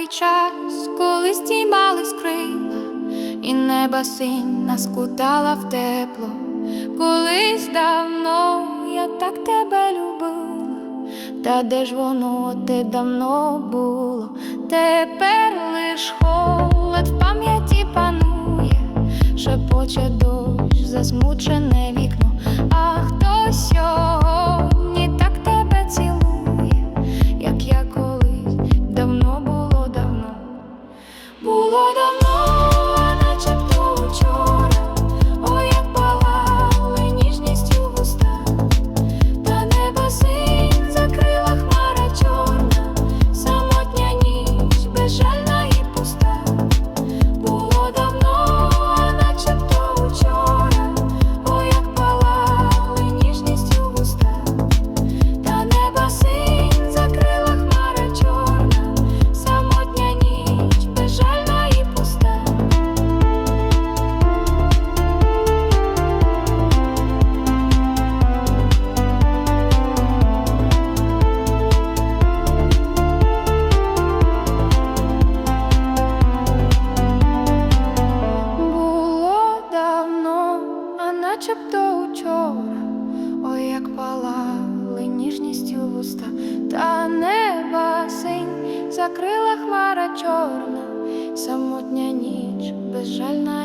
той час, коли стіймались крила, і неба синь нас кутала в тепло. Колись давно я так тебе любила, та де ж воно те давно було, тепер лиш холод в пам'яті панує, шепоче дощ, засмучене Було давно, начебто учора, ой, як палали ніжністю вуста, та неба синь закрила хмара чорна, самотня ніч, безжальна